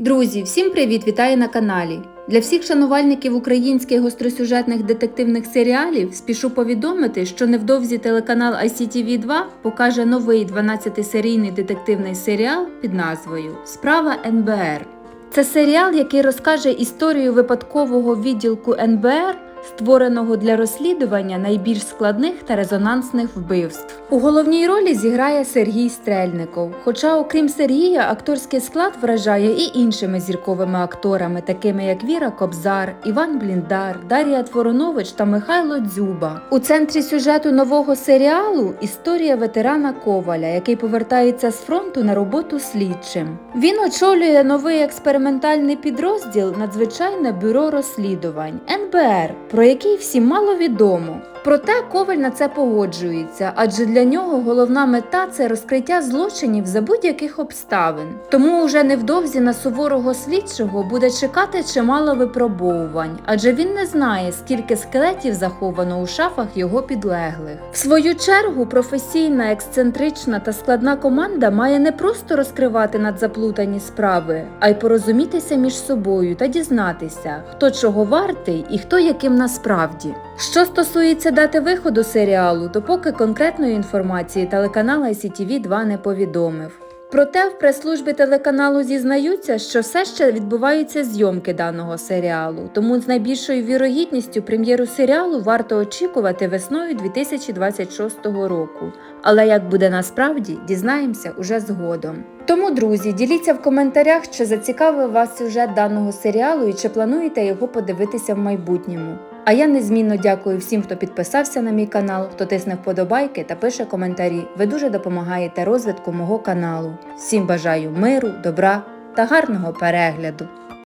Друзі, всім привіт! Вітаю на каналі. Для всіх шанувальників українських гостросюжетних детективних серіалів спішу повідомити, що невдовзі телеканал ICTV 2 покаже новий 12-серійний детективний серіал під назвою Справа НБР. Це серіал, який розкаже історію випадкового відділку НБР, створеного для розслідування найбільш складних та резонансних вбивств. У головній ролі зіграє Сергій Стрельников. Хоча, окрім Сергія, акторський склад вражає і іншими зірковими акторами, такими як Віра Кобзар, Іван Бліндар, Дар'я Творонович та Михайло Дзюба. У центрі сюжету нового серіалу історія ветерана Коваля, який повертається з фронту на роботу слідчим. Він очолює новий експериментальний підрозділ Надзвичайне бюро розслідувань НБР, про який всім мало відомо. Проте Коваль на це погоджується, адже для нього головна мета це розкриття злочинів за будь-яких обставин. Тому уже невдовзі на суворого слідчого буде чекати чимало випробовувань, адже він не знає, скільки скелетів заховано у шафах його підлеглих. В свою чергу професійна, ексцентрична та складна команда має не просто розкривати надзаплутані справи, а й порозумітися між собою та дізнатися, хто чого вартий і хто яким насправді. Що стосується дати виходу серіалу, то поки конкретної інформації телеканал ICTV 2 не повідомив. Проте в прес-службі телеканалу зізнаються, що все ще відбуваються зйомки даного серіалу, тому з найбільшою вірогідністю прем'єру серіалу варто очікувати весною 2026 року. Але як буде насправді, дізнаємося уже згодом. Тому, друзі, діліться в коментарях, чи зацікавив вас сюжет даного серіалу і чи плануєте його подивитися в майбутньому. А я незмінно дякую всім, хто підписався на мій канал, хто тисне вподобайки та пише коментарі. Ви дуже допомагаєте розвитку мого каналу. Всім бажаю миру, добра та гарного перегляду!